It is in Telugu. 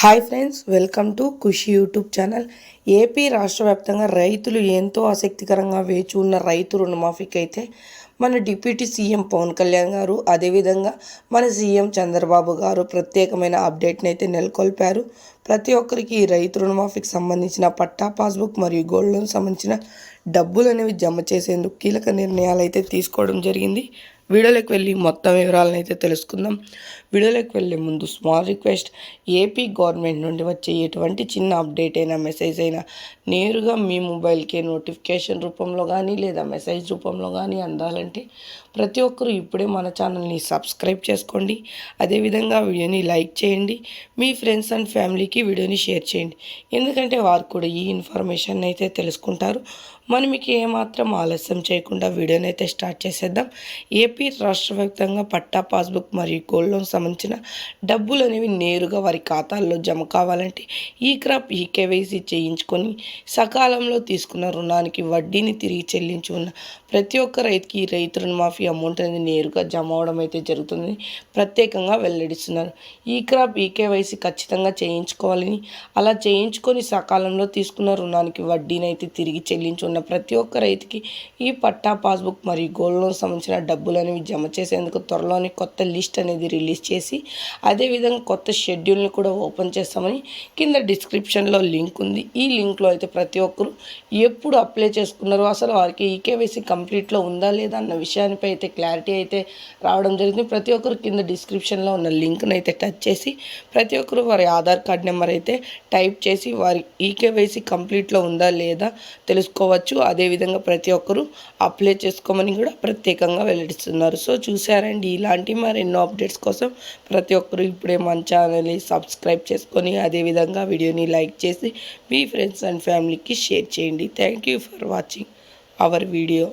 Hi friends welcome to Khushi YouTube channel AP రాష్ట్ర వ్యాప్తంగా రైతులు ఎంతో ఆసక్తికరంగా వేచి ఉన్న రైతు రుణమాఫీకి అయితే మన డిప్యూటీ సీఎం పవన్ కళ్యాణ్ గారు అదేవిధంగా మన సీఎం చంద్రబాబు గారు ప్రత్యేకమైన అప్డేట్ని అయితే నెలకొల్పారు. ప్రతి ఒక్కరికి రైతు రుణమాఫీకి సంబంధించిన పట్టా పాస్బుక్ మరియు గోల్డ్ లోన్ సంబంధించిన డబ్బులు అనేవి జమ చేసేందుకు కీలక నిర్ణయాలు అయితే తీసుకోవడం జరిగింది. వీడియోలోకి వెళ్ళి మొత్తం వివరాలను అయితే తెలుసుకుందాం. వీడియోలోకి వెళ్ళే ముందు స్మాల్ రిక్వెస్ట్. ఏపీ గవర్నమెంట్ నుండి వచ్చే ఎటువంటి చిన్న అప్డేట్ అయినా మెసేజ్ అయినా నేరుగా మీ మొబైల్కే నోటిఫికేషన్ రూపంలో కానీ లేదా మెసేజ్ రూపంలో కానీ అందాలంటే ప్రతి ఒక్కరూ ఇప్పుడే మన ఛానల్ని సబ్స్క్రైబ్ చేసుకోండి. అదేవిధంగా వీడియోని లైక్ చేయండి. మీ ఫ్రెండ్స్ అండ్ ఫ్యామిలీ ఫ్యామిలీకి వీడియోని షేర్ చేయండి. ఎందుకంటే వారు కూడా ఈ ఇన్ఫర్మేషన్ అయితే తెలుసుకుంటారు. మనం మీకు ఏమాత్రం ఆలస్యం చేయకుండా వీడియోని అయితే స్టార్ట్ చేసేద్దాం. ఏపీ రాష్ట్ర వ్యాప్తంగా పట్టా పాస్బుక్ మరియు గోల్డ్ లోన్ సంబంధించిన డబ్బులు అనేవి నేరుగా వారి ఖాతాల్లో జమ కావాలంటే ఈ క్రాప్ ఈ కేవైసీ చేయించుకొని సకాలంలో తీసుకున్న రుణానికి వడ్డీని తిరిగి చెల్లించి ఉన్న ప్రతి ఒక్క రైతుకి రైతు రుణమాఫీ అమౌంట్ అనేది నేరుగా జమ అవడం అయితే జరుగుతుంది. ప్రత్యేకంగా వెల్లడిస్తున్నారు. ఈ క్రాప్ ఈ కేవైసీ ఖచ్చితంగా చేయించుకోవాలని అలా చేయించుకొని సకాలంలో తీసుకున్న రుణానికి వడ్డీని అయితే తిరిగి చెల్లించి ఉన్న ప్రతి ఒక్క రైతుకి ఈ పట్టా పాస్బుక్ మరియు గోల్డ్ లోన్ సంబంధించిన డబ్బులు అనేవి జమ చేసేందుకు త్వరలోనే కొత్త లిస్ట్ అనేది రిలీజ్ చేసి అదేవిధంగా కొత్త షెడ్యూల్ని కూడా ఓపెన్ చేస్తామని కింద డిస్క్రిప్షన్లో లింక్ ఉంది. ఈ లింక్లో అయితే ప్రతి ఒక్కరు ఎప్పుడు అప్లై చేసుకున్నారో అసలు వారికి ఈ కేవైసీ కంప్లీట్లో ఉందా లేదా అన్న విషయానిపై అయితే క్లారిటీ అయితే రావడం జరిగింది. ప్రతి ఒక్కరు కింద డిస్క్రిప్షన్లో ఉన్న లింక్ను అయితే టచ్ చేసి ప్రతి ఒక్కరు వారి ఆధార్ కార్డ్ నెంబర్ అయితే టైప్ చేసి వారి ఈకేవైసీ కంప్లీట్లో ఉందా లేదా తెలుసుకోవచ్చు. అదేవిధంగా ప్రతి ఒక్కరు అప్లై చేసుకోమని కూడా ప్రత్యేకంగా వెల్లడిస్తున్నారు. సో చూసారండి ఇలాంటి మరెన్నో అప్డేట్స్ కోసం ప్రతి ఒక్కరు ఇప్పుడే మన ఛానల్ని సబ్స్క్రైబ్ చేసుకొని అదేవిధంగా వీడియోని లైక్ చేసి మీ ఫ్రెండ్స్ అండ్ ఫ్యామిలీకి షేర్ చేయండి. Thank you for watching our video.